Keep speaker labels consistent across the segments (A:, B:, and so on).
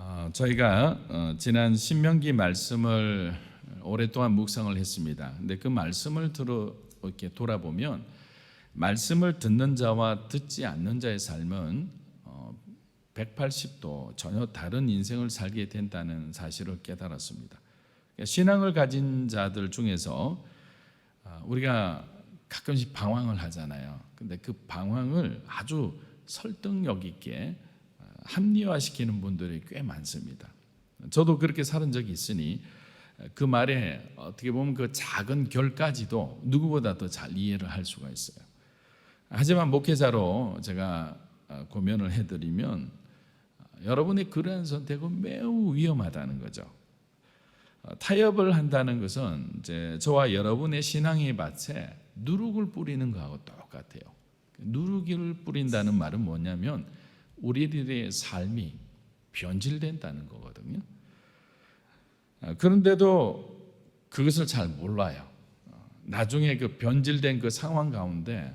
A: 어, 저희가 어, 지난 신명기 말씀을 오랫동안 묵상을 했습니다. 근데 그 말씀을 들어 이렇게 돌아보면 말씀을 듣는 자와 듣지 않는 자의 삶은 어, 180도 전혀 다른 인생을 살게 된다는 사실을 깨달았습니다. 그러니까 신앙을 가진 자들 중에서 아, 우리가 가끔씩 방황을 하잖아요. 근데 그 방황을 아주 설득력 있게 아, 합리화시키는 분들이 꽤 많습니다. 저도 그렇게 살은 적이 있으니 그 말에 어떻게 보면 그 작은 결까지도 누구보다 더 잘 이해를 할 수가 있어요. 하지만 목회자로 제가 아, 고면을 해드리면 아, 여러분의 그러한 선택은 매우 위험하다는 거죠. 어, 타협을 한다는 것은 이제 저와 여러분의 신앙의 밭에 누룩을 뿌리는 거하고 똑같아요. 누룩을 뿌린다는 말은 뭐냐면 우리들의 삶이 변질된다는 거거든요. 아, 그런데도 그것을 잘 몰라요. 어, 나중에 그 변질된 그 상황 가운데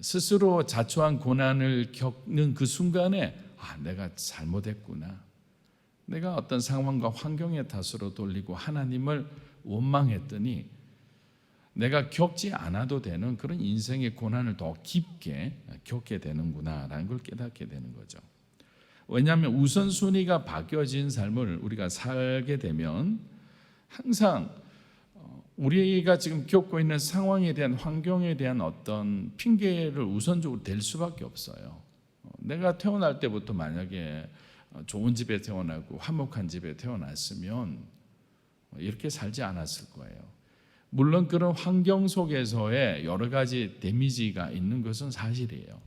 A: 스스로 자초한 고난을 겪는 그 순간에 아, 내가 잘못했구나. 내가 어떤 상황과 환경의 탓으로 돌리고 하나님을 원망했더니 내가 겪지 않아도 되는 그런 인생의 고난을 더 깊게 겪게 되는구나라는 걸 깨닫게 되는 거죠. 왜냐하면 우선순위가 바뀌어진 삶을 우리가 살게 되면 항상 어, 우리가 지금 겪고 있는 상황에 대한 환경에 대한 어떤 핑계를 우선적으로 댈 수밖에 없어요. 어, 내가 태어날 때부터 만약에 어, 좋은 집에 태어나고 화목한 집에 태어났으면 이렇게 살지 않았을 거예요. 물론 그런 환경 속에서의 여러 가지 데미지가 있는 것은 사실이에요.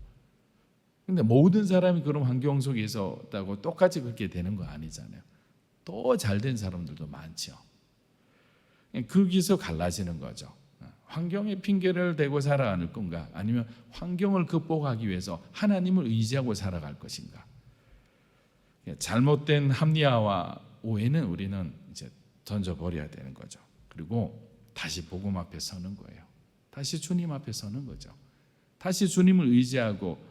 A: 근데 모든 사람이 그런 환경 속에 있었다고 똑같이 그렇게 되는 거 아니잖아요. 또 잘 된 사람들도 많죠. 거기서 갈라지는 거죠. 환경의 핑계를 대고 살아가는 건가? 아니면 환경을 극복하기 위해서 하나님을 의지하고 살아갈 것인가? 잘못된 합리화와 오해는 우리는 이제 던져버려야 되는 거죠. 그리고 다시 복음 앞에 서는 거예요. 다시 주님 앞에 서는 거죠. 다시 주님을 의지하고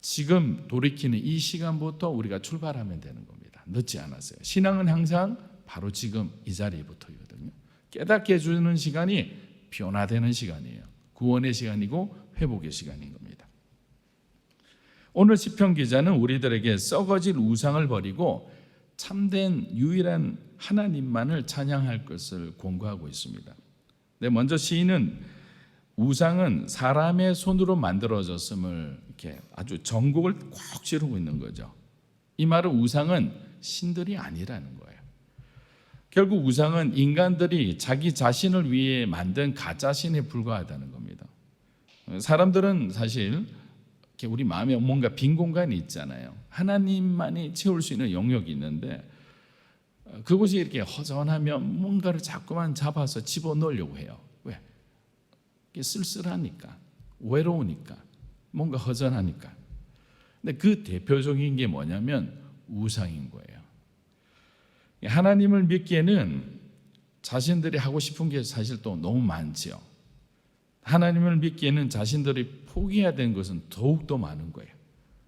A: 지금 돌이키는 이 시간부터 우리가 출발하면 되는 겁니다. 늦지 않았어요. 신앙은 항상 바로 지금 이 자리부터거든요. 깨닫게 해주는 시간이 변화되는 시간이에요. 구원의 시간이고 회복의 시간인 겁니다. 오늘 시편 기자는 우리들에게 썩어질 우상을 버리고 참된 유일한 하나님만을 찬양할 것을 권고하고 있습니다. 네, 먼저 시인은 우상은 사람의 손으로 만들어졌음을 이렇게 아주 전곡을 꽉 찌르고 있는 거죠. 이 말은 우상은 신들이 아니라는 거예요. 결국 우상은 인간들이 자기 자신을 위해 만든 가짜 신에 불과하다는 겁니다. 사람들은 사실 우리 마음에 뭔가 빈 공간이 있잖아요. 하나님만이 채울 수 있는 영역이 있는데 그곳이 이렇게 허전하면 뭔가를 자꾸만 잡아서 집어 넣으려고 해요. 왜? 쓸쓸하니까, 외로우니까, 뭔가 허전하니까. 근데 그 대표적인 게 뭐냐면 우상인 거예요. 하나님을 믿기에는 자신들이 하고 싶은 게 사실 또 너무 많지요. 하나님을 믿기에는 자신들이 포기해야 되는 것은 더욱더 많은 거예요.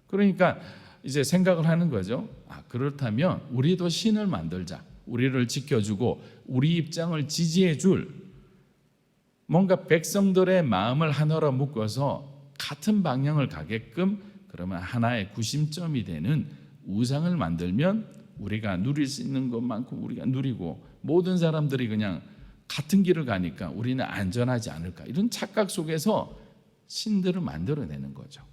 A: 그러니까 이제 생각을 하는 거죠. 아, 그렇다면 우리도 신을 만들자. 우리를 지켜주고 우리 입장을 지지해 줄 뭔가 백성들의 마음을 하나로 묶어서 같은 방향을 가게끔 그러면 하나의 구심점이 되는 우상을 만들면 우리가 누릴 수 있는 것만큼 우리가 누리고 모든 사람들이 그냥 같은 길을 가니까 우리는 안전하지 않을까 이런 착각 속에서 신들을 만들어내는 거죠.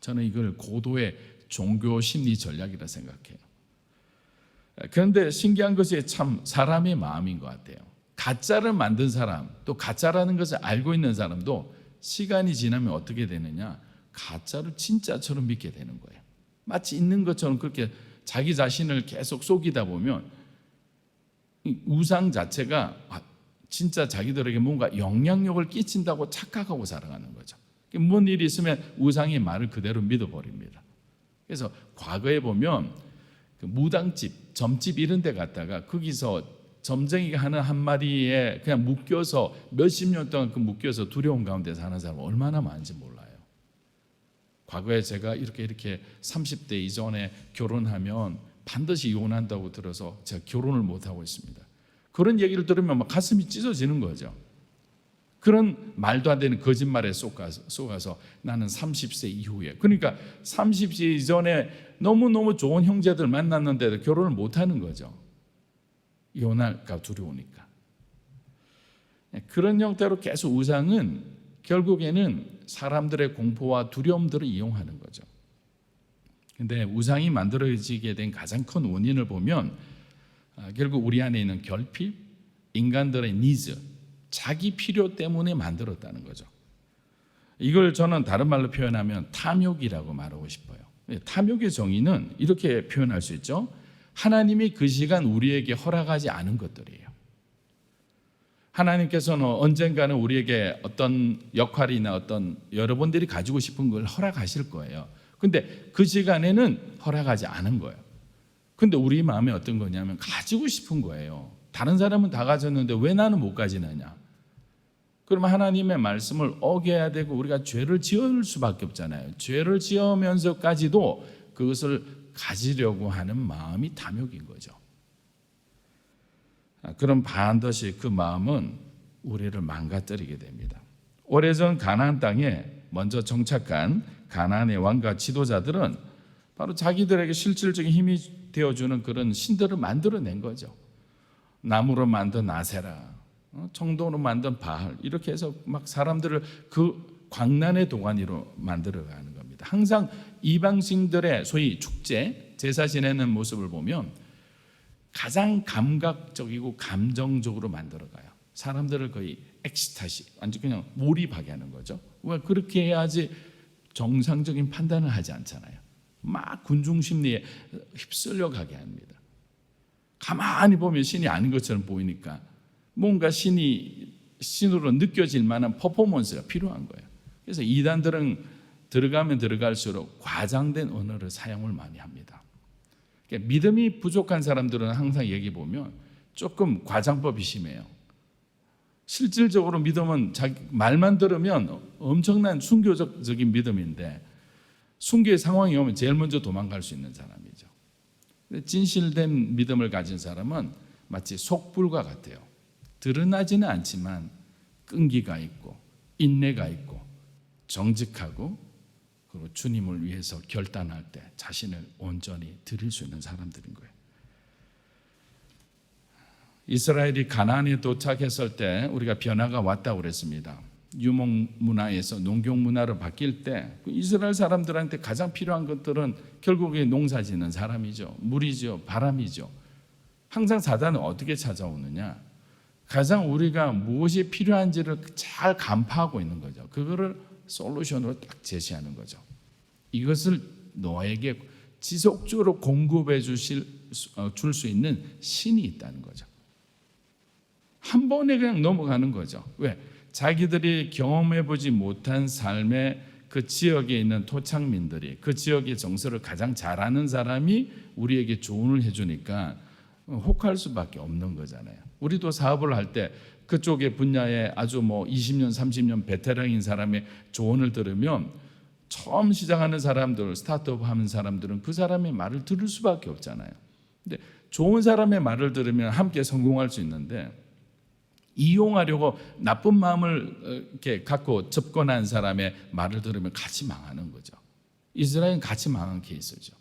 A: 저는 이걸 고도의 종교 심리 전략이라 생각해요. 그런데 신기한 것이 참 사람의 마음인 것 같아요. 가짜를 만든 사람, 또 가짜라는 것을 알고 있는 사람도 시간이 지나면 어떻게 되느냐? 가짜를 진짜처럼 믿게 되는 거예요. 마치 있는 것처럼 그렇게 자기 자신을 계속 속이다 보면 우상 자체가 진짜 자기들에게 뭔가 영향력을 끼친다고 착각하고 살아가는 거죠. 뭔 일이 있으면 우상의 말을 그대로 믿어버립니다. 그래서 과거에 보면 그 무당집, 점집 이런 데 갔다가 거기서 점쟁이가 하는 한 마리에 그냥 묶여서 몇십 년 동안 그 묶여서 두려운 가운데 사는 사람 얼마나 많은지 몰라요. 과거에 제가 이렇게 이렇게 30대 이전에 결혼하면 반드시 이혼한다고 들어서 제가 결혼을 못 하고 있습니다. 그런 얘기를 들으면 막 가슴이 찢어지는 거죠. 그런 말도 안 되는 거짓말에 속아서, 속아서 나는 30세 이후에 그러니까 30세 이전에 너무너무 좋은 형제들 만났는데도 결혼을 못 하는 거죠. 이혼할까 두려우니까. 네, 그런 형태로 계속 우상은 결국에는 사람들의 공포와 두려움들을 이용하는 거죠. 근데 우상이 만들어지게 된 가장 큰 원인을 보면 아, 결국 우리 안에 있는 결핍, 인간들의 니즈, 자기 필요 때문에 만들었다는 거죠. 이걸 저는 다른 말로 표현하면 탐욕이라고 말하고 싶어요. 예, 탐욕의 정의는 이렇게 표현할 수 있죠. 하나님이 그 시간 우리에게 허락하지 않은 것들이에요. 하나님께서는 언젠가는 우리에게 어떤 역할이나 어떤 여러분들이 가지고 싶은 걸 허락하실 거예요. 근데 그 시간에는 허락하지 않은 거예요. 근데 우리 마음에 어떤 거냐면 가지고 싶은 거예요. 다른 사람은 다 가졌는데 왜 나는 못 가지느냐? 그러면 하나님의 말씀을 어겨야 되고 우리가 죄를 지을 수밖에 없잖아요. 죄를 지으면서까지도 그것을 가지려고 하는 마음이 탐욕인 거죠. 아, 그럼 반드시 그 마음은 우리를 망가뜨리게 됩니다. 오래전 가나안 땅에 먼저 정착한 가나안의 왕과 지도자들은 바로 자기들에게 실질적인 힘이 되어주는 그런 신들을 만들어낸 거죠. 나무로 만든 아세라, 어, 청동으로 만든 바알 이렇게 해서 막 사람들을 그 광란의 동안이로 만들어가는 겁니다. 항상 이방신들의 소위 축제 제사 지내는 모습을 보면 가장 감각적이고 감정적으로 만들어가요. 사람들을 거의 엑스타시 완전 그냥 몰입하게 하는 거죠. 왜 그렇게 해야지 정상적인 판단을 하지 않잖아요. 막 군중 심리에 휩쓸려 가게 합니다. 가만히 보면 신이 아닌 것처럼 보이니까 뭔가 신이 신으로 느껴질 만한 퍼포먼스가 필요한 거예요. 그래서 이단들은 들어가면 들어갈수록 과장된 언어를 사용을 많이 합니다. 그러니까 믿음이 부족한 사람들은 항상 얘기 보면 조금 과장법이 심해요. 실질적으로 믿음은 자기 말만 들으면 엄청난 순교적인 믿음인데 순교의 상황이 오면 제일 먼저 도망갈 수 있는 사람이죠. 진실된 믿음을 가진 사람은 마치 속불과 같아요. 드러나지는 않지만 끈기가 있고 인내가 있고 정직하고 그리고 주님을 위해서 결단할 때 자신을 온전히 드릴 수 있는 사람들인 거예요. 이스라엘이 가나안에 도착했을 때 우리가 변화가 왔다고 그랬습니다. 유목 문화에서 농경 문화로 바뀔 때그 이스라엘 사람들한테 가장 필요한 것들은 결국에 농사 짓는 사람이죠. 물이죠. 바람이죠. 항상 사단은 어떻게 찾아오느냐? 가장 우리가 무엇이 필요한지를 잘 간파하고 있는 거죠. 그거를 솔루션으로 딱 제시하는 거죠. 이것을 너에게 지속적으로 공급해 주실 어, 줄수 있는 신이 있다는 거죠. 한 번에 그냥 넘어가는 거죠. 왜? 자기들이 경험해 보지 못한 삶의 그 지역에 있는 토착민들이 그 지역의 정서를 가장 잘 아는 사람이 우리에게 조언을 해주니까 혹할 수밖에 없는 거잖아요. 우리도 사업을 할 때 그쪽의 분야에 아주 뭐 20년, 30년 베테랑인 사람의 조언을 들으면 처음 시작하는 사람들, 스타트업 하는 사람들은 그 사람의 말을 들을 수밖에 없잖아요. 근데 좋은 사람의 말을 들으면 함께 성공할 수 있는데 이용하려고 나쁜 마음을 어, 이렇게 갖고 접근한 사람의 말을 들으면 같이 망하는 거죠. 이스라엘은 같이 망한 케이스죠.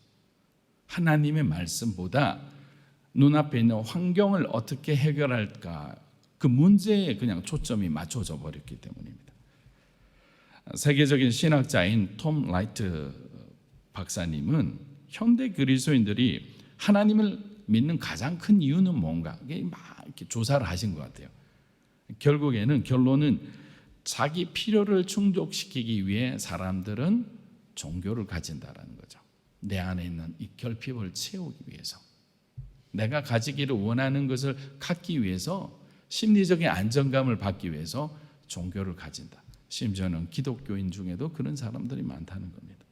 A: 하나님의 말씀보다 눈앞에 있는 환경을 어떻게 해결할까 그 문제에 그냥 초점이 맞춰져 버렸기 때문입니다. 세계적인 신학자인 톰 라이트 박사님은 현대 그리스도인들이 하나님을 믿는 가장 큰 이유는 뭔가 막 이렇게 조사를 하신 것 같아요. 결국에는 결론은 자기 필요를 충족시키기 위해 사람들은 종교를 가진다라는 거죠. 내 안에 있는 이 결핍을 채우기 위해서. 내가 가지기를 원하는 것을 갖기 위해서 심리적인 안정감을 받기 위해서 종교를 가진다. 심지어는 기독교인 중에도 그런 사람들이 많다는 겁니다.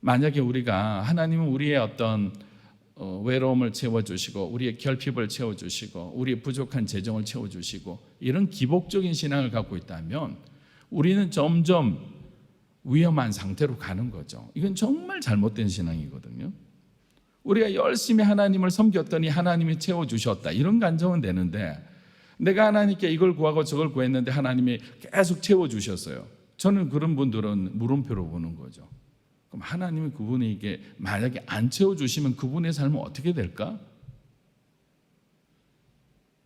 A: 만약에 우리가 하나님은 우리의 어떤 어, 외로움을 채워주시고 우리의 결핍을 채워주시고 우리의 부족한 재정을 채워주시고 이런 기복적인 신앙을 갖고 있다면 우리는 점점 위험한 상태로 가는 거죠. 이건 정말 잘못된 신앙이거든요. 우리가 열심히 하나님을 섬겼더니 하나님이 채워 주셨다. 이런 감정은 되는데 내가 하나님께 이걸 구하고 저걸 구했는데 하나님이 계속 채워 주셨어요. 저는 그런 분들은 물음표로 보는 거죠. 그럼 하나님이 그분에게 만약에 안 채워 주시면 그분의 삶은 어떻게 될까?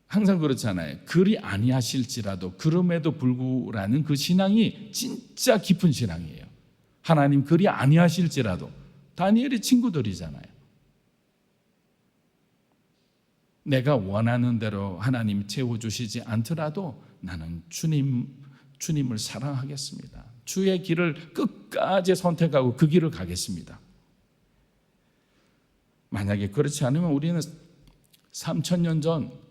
A: 항상 그렇잖아요. 그리 아니하실지라도 그럼에도 불구라는 그 신앙이 진짜 깊은 신앙이에요. 하나님 그리 아니하실지라도 다니엘의 친구들이잖아요. 내가 원하는 대로 하나님 채워 주시지 않더라도 나는 주님 주님을 사랑하겠습니다. 주의 길을 끝까지 선택하고 그 길을 가겠습니다. 만약에 그렇지 않으면 우리는 3천 년 전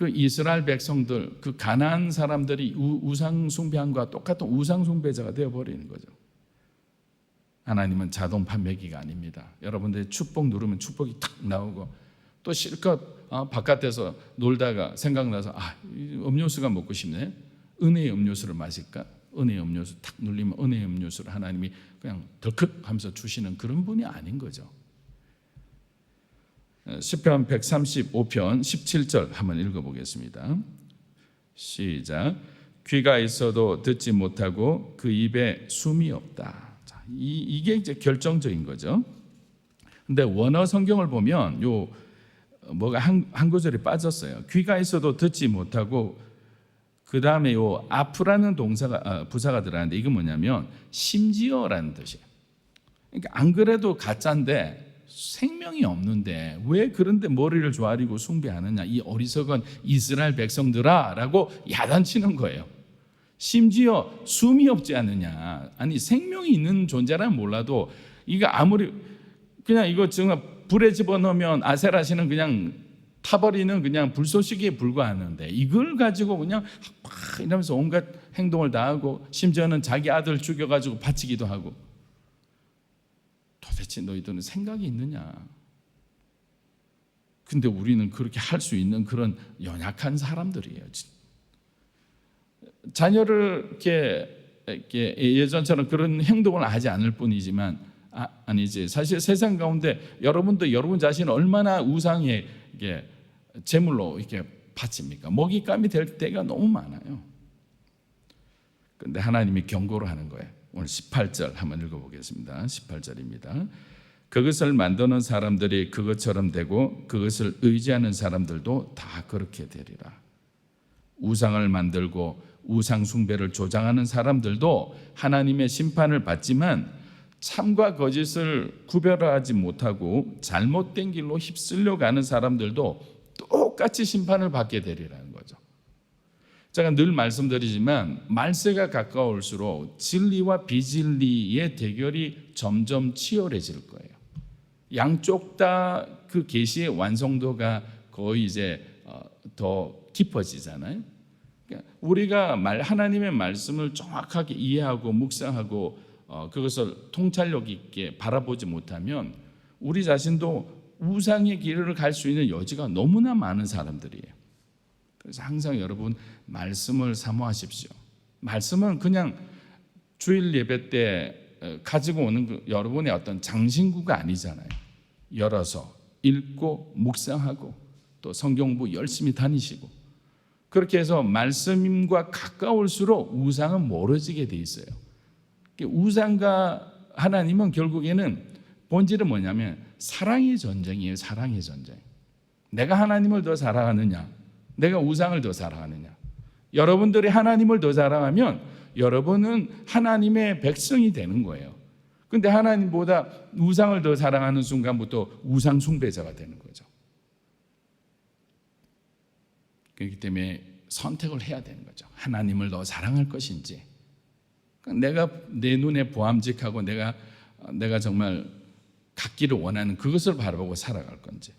A: 그 이스라엘 백성들 그 가나안 사람들이 우상 숭배함과 똑같은 우상 숭배자가 되어 버리는 거죠. 하나님은 자동 판매기가 아닙니다. 여러분들 축복 누르면 축복이 탁 나오고 또 실컷 어, 바깥에서 놀다가 생각나서 아 음료수가 먹고 싶네. 은혜의 음료수를 마실까? 은혜의 음료수 탁 눌리면 은혜의 음료수를 하나님이 그냥 덜컥 하면서 주시는 그런 분이 아닌 거죠. 시편 135편 17절 한번 읽어 보겠습니다. 시작. 귀가 있어도 듣지 못하고 그 입에 숨이 없다. 자, 이, 이게 이제 결정적인 거죠. 근데 원어 성경을 보면 요 뭐가 한, 한 구절이 빠졌어요. 귀가 있어도 듣지 못하고 그 다음에 요 아프라는 동사가 아, 부사가 들어가는데 이건 뭐냐면 심지어라는 뜻이에요. 그러니까 안 그래도 가짜인데 생명이 없는데 왜 그런데 머리를 조아리고 숭배하느냐 이 어리석은 이스라엘 백성들아라고 야단치는 거예요. 심지어 숨이 없지 않느냐 아니 생명이 있는 존재라면 몰라도 이거 아무리 그냥 이거 정말 불에 집어넣으면 아세라시는 그냥 타버리는 그냥 불쏘시개에 불과하는데 이걸 가지고 그냥 막 이러면서 온갖 행동을 다 하고 심지어는 자기 아들 죽여가지고 바치기도 하고 도대체 너희들은 생각이 있느냐? 근데 우리는 그렇게 할 수 있는 그런 연약한 사람들이에요. 자녀를 이렇게, 이렇게 예전처럼 그런 행동을 하지 않을 뿐이지만 아, 아니지 사실 세상 가운데 여러분도 여러분 자신을 얼마나 우상에 이게 제물로 이렇게 바칩니까? 먹잇감이 될 때가 너무 많아요. 근데 하나님이 경고를 하는 거예요. 오늘 18절 한번 읽어보겠습니다. 18절입니다. 그것을 만드는 사람들이 그것처럼 되고 그것을 의지하는 사람들도 다 그렇게 되리라. 우상을 만들고 우상 숭배를 조장하는 사람들도 하나님의 심판을 받지만 참과 거짓을 구별하지 못하고 잘못된 길로 휩쓸려 가는 사람들도 똑같이 심판을 받게 되리라는 거죠. 제가 늘 말씀드리지만 말세가 가까울수록 진리와 비진리의 대결이 점점 치열해질 거예요. 양쪽 다 그 계시의 완성도가 거의 이제 어, 더 깊어지잖아요. 그러니까 우리가 말 하나님의 말씀을 정확하게 이해하고 묵상하고 어, 그것을 통찰력 있게 바라보지 못하면 우리 자신도 우상의 길을 갈 수 있는 여지가 너무나 많은 사람들이에요. 그래서 항상 여러분 말씀을 사모하십시오. 말씀은 그냥 주일 예배 때 어, 가지고 오는 그 여러분의 어떤 장신구가 아니잖아요. 열어서 읽고 묵상하고 또 성경부 열심히 다니시고 그렇게 해서 말씀과 가까울수록 우상은 멀어지게 돼 있어요. 우상과 하나님은 결국에는 본질은 뭐냐면 사랑의 전쟁이에요. 사랑의 전쟁. 내가 하나님을 더 사랑하느냐, 내가 우상을 더 사랑하느냐. 여러분들이 하나님을 더 사랑하면 여러분은 하나님의 백성이 되는 거예요. 근데 하나님보다 우상을 더 사랑하는 순간부터 우상 숭배자가 되는 거죠. 그렇기 때문에 선택을 해야 되는 거죠. 하나님을 더 사랑할 것인지, 내가 내 눈에 보암직하고 내가 내가 정말 갖기를 원하는 그것을 바라보고 살아갈 건지.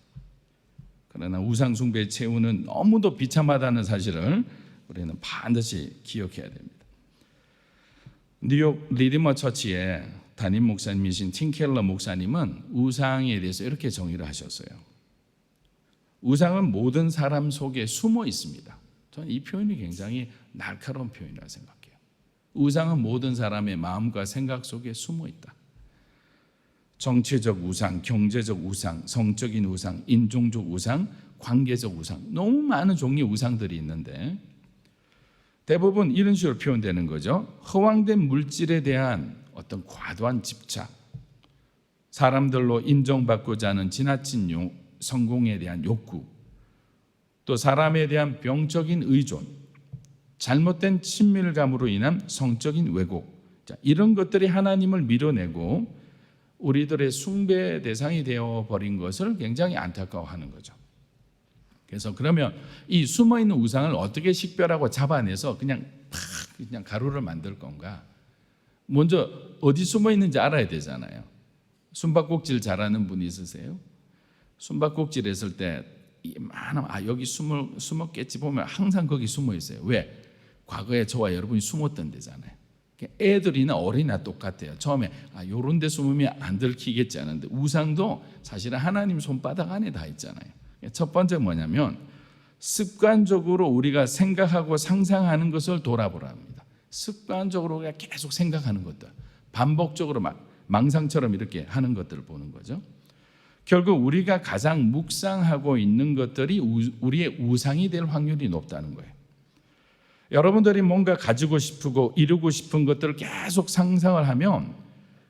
A: 그러나 우상 숭배의 채우는 너무도 비참하다는 사실을 우리는 반드시 기억해야 됩니다. 뉴욕 리디머 처치의 담임 목사님이신 팀켈러 목사님은 우상에 대해서 이렇게 정의를 하셨어요. 우상은 모든 사람 속에 숨어 있습니다. 저는 이 표현이 굉장히 날카로운 표현이라고 생각해요. 우상은 모든 사람의 마음과 생각 속에 숨어 있다. 정치적 우상, 경제적 우상, 성적인 우상, 인종적 우상, 관계적 우상, 너무 많은 종류의 우상들이 있는데 대부분 이런 식으로 표현되는 거죠. 허황된 물질에 대한 어떤 과도한 집착, 사람들로 인정받고자 하는 지나친 용, 성공에 대한 욕구, 또 사람에 대한 병적인 의존, 잘못된 친밀감으로 인한 성적인 왜곡, 자, 이런 것들이 하나님을 밀어내고 우리들의 숭배 대상이 되어 버린 것을 굉장히 안타까워하는 거죠. 그래서 그러면 이 숨어 있는 우상을 어떻게 식별하고 잡아내서 그냥 팍 그냥 가루를 만들 건가? 먼저 어디 숨어 있는지 알아야 되잖아요. 숨바꼭질 잘하는 분이 있으세요? 숨바꼭질 했을 때 많은 아 여기 숨을 숨었겠지 보면 항상 거기 숨어 있어요. 왜? 과거에 저와 여러분이 숨었던 데잖아요. 애들이나 어린이나 똑같아요. 처음에 아 요런 데 숨으면 안 들키겠지 않은데 우상도 사실은 하나님 손바닥 안에 다 있잖아요. 첫 번째 뭐냐면 습관적으로 우리가 생각하고 상상하는 것을 돌아보라 합니다. 습관적으로 우리가 계속 생각하는 것들, 반복적으로 막 망상처럼 이렇게 하는 것들을 보는 거죠. 결국 우리가 가장 묵상하고 있는 것들이 우리의 우상이 될 확률이 높다는 거예요. 여러분들이 뭔가 가지고 싶고 이루고 싶은 것들을 계속 상상을 하면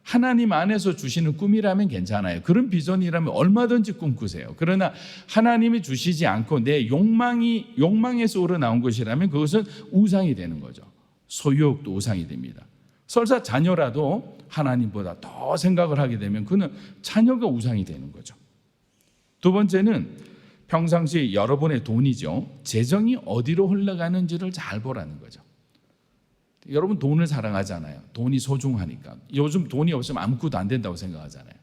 A: 하나님 안에서 주시는 꿈이라면 괜찮아요. 그런 비전이라면 얼마든지 꿈꾸세요. 그러나 하나님이 주시지 않고 내 욕망이 욕망에서 우러나온 것이라면 그것은 우상이 되는 거죠. 소유욕도 우상이 됩니다. 설사 자녀라도 하나님보다 더 생각을 하게 되면 그는 자녀가 우상이 되는 거죠. 두 번째는 평상시 여러분의 돈이죠. 재정이 어디로 흘러가는지를 잘 보라는 거죠. 여러분 돈을 사랑하잖아요. 돈이 소중하니까. 요즘 돈이 없으면 아무것도 안 된다고 생각하잖아요.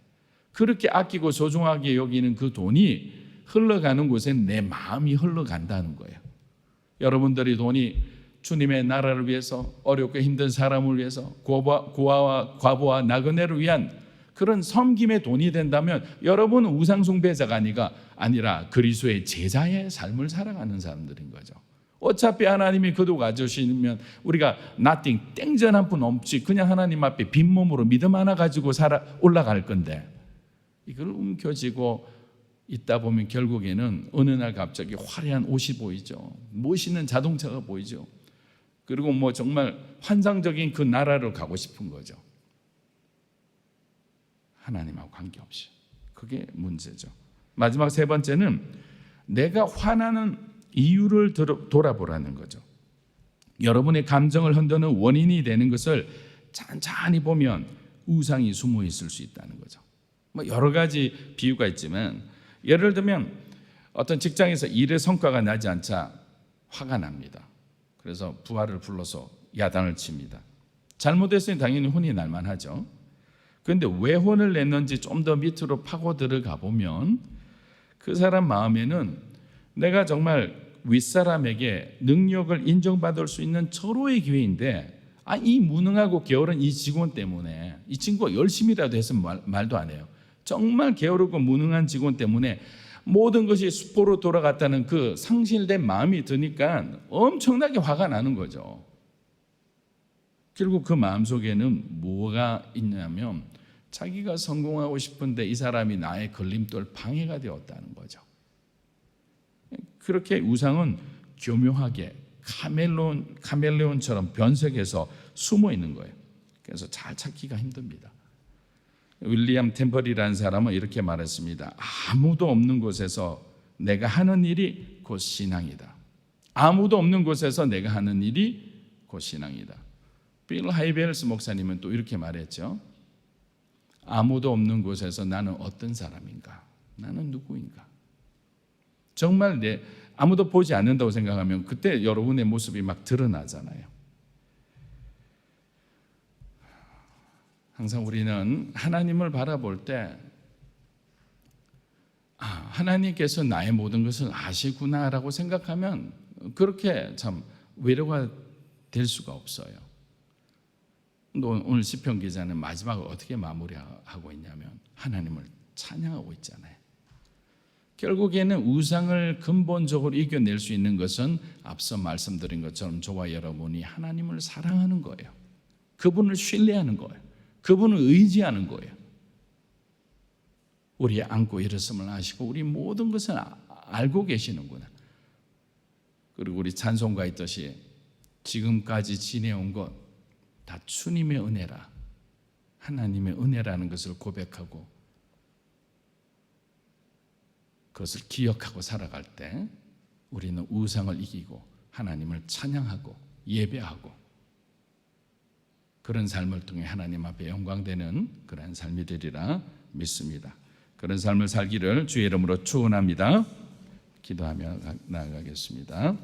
A: 그렇게 아끼고 소중하게 여기는 그 돈이 흘러가는 곳에 내 마음이 흘러간다는 거예요. 여러분들이 돈이 주님의 나라를 위해서 어렵고 힘든 사람을 위해서 고아와 과부와 나그네를 위한 그런 섬김의 돈이 된다면 여러분은 우상 숭배자가 아니가 아니라 그리스도의 제자의 삶을 살아가는 사람들인 거죠. 어차피 하나님이 그도 가져주시면 우리가 nothing 땡전 한 푼 없지 그냥 하나님 앞에 빈몸으로 믿음 하나 가지고 살아 올라갈 건데 이걸 움켜쥐고 있다 보면 결국에는 어느 날 갑자기 화려한 옷이 보이죠. 멋있는 자동차가 보이죠. 그리고 뭐 정말 환상적인 그 나라를 가고 싶은 거죠. 하나님하고 관계없이. 그게 문제죠. 마지막 세 번째는 내가 화나는 이유를 돌아보라는 거죠. 여러분의 감정을 흔드는 원인이 되는 것을 찬찬히 보면 우상이 숨어 있을 수 있다는 거죠. 뭐 여러 가지 비유가 있지만 예를 들면 어떤 직장에서 일의 성과가 나지 않자 화가 납니다. 그래서 부하를 불러서 야단을 칩니다. 잘못했으니 당연히 혼이 날만 하죠. 그런데 왜 혼을 냈는지 좀 더 밑으로 파고 들어가 보면 그 사람 마음에는 내가 정말 윗사람에게 능력을 인정받을 수 있는 절호의 기회인데 아, 이 무능하고 게으른 이 직원 때문에 이 친구가 열심히라도 했으면 말, 말도 안 해요. 정말 게으르고 무능한 직원 때문에 모든 것이 수포로 돌아갔다는 그 상실된 마음이 드니까 엄청나게 화가 나는 거죠. 결국 그 마음 속에는 뭐가 있냐면 자기가 성공하고 싶은데 이 사람이 나의 걸림돌 방해가 되었다는 거죠. 그렇게 우상은 교묘하게 카멜론 카멜레온처럼 변색해서 숨어 있는 거예요. 그래서 잘 찾기가 힘듭니다. 윌리엄 템플이라는 사람은 이렇게 말했습니다. 아무도 없는 곳에서 내가 하는 일이 곧 신앙이다. 아무도 없는 곳에서 내가 하는 일이 곧 신앙이다. 빌 하이벨스 목사님은 또 이렇게 말했죠. 아무도 없는 곳에서 나는 어떤 사람인가? 나는 누구인가? 정말 내 아무도 보지 않는다고 생각하면 그때 여러분의 모습이 막 드러나잖아요. 항상 우리는 하나님을 바라볼 때 아, 하나님께서 나의 모든 것을 아시구나라고 생각하면 그렇게 참 위로가 될 수가 없어요. 오늘 시편 기자는 마지막을 어떻게 마무리하고 있냐면 하나님을 찬양하고 있잖아요. 결국에는 우상을 근본적으로 이겨낼 수 있는 것은 앞서 말씀드린 것처럼 저와 여러분이 하나님을 사랑하는 거예요. 그분을 신뢰하는 거예요. 그분을 의지하는 거예요. 우리 안고 일었음을 아시고 우리 모든 것을 아- 알고 계시는구나. 그리고 우리 찬송가 있듯이 지금까지 지내온 것 다 주님의 은혜라. 하나님의 은혜라는 것을 고백하고 그것을 기억하고 살아갈 때 우리는 우상을 이기고 하나님을 찬양하고 예배하고 그런 삶을 통해 하나님 앞에 영광되는 그러한 삶이 되리라 믿습니다. 그런 삶을 살기를 주의 이름으로 축원합니다. 기도하며 나아가겠습니다.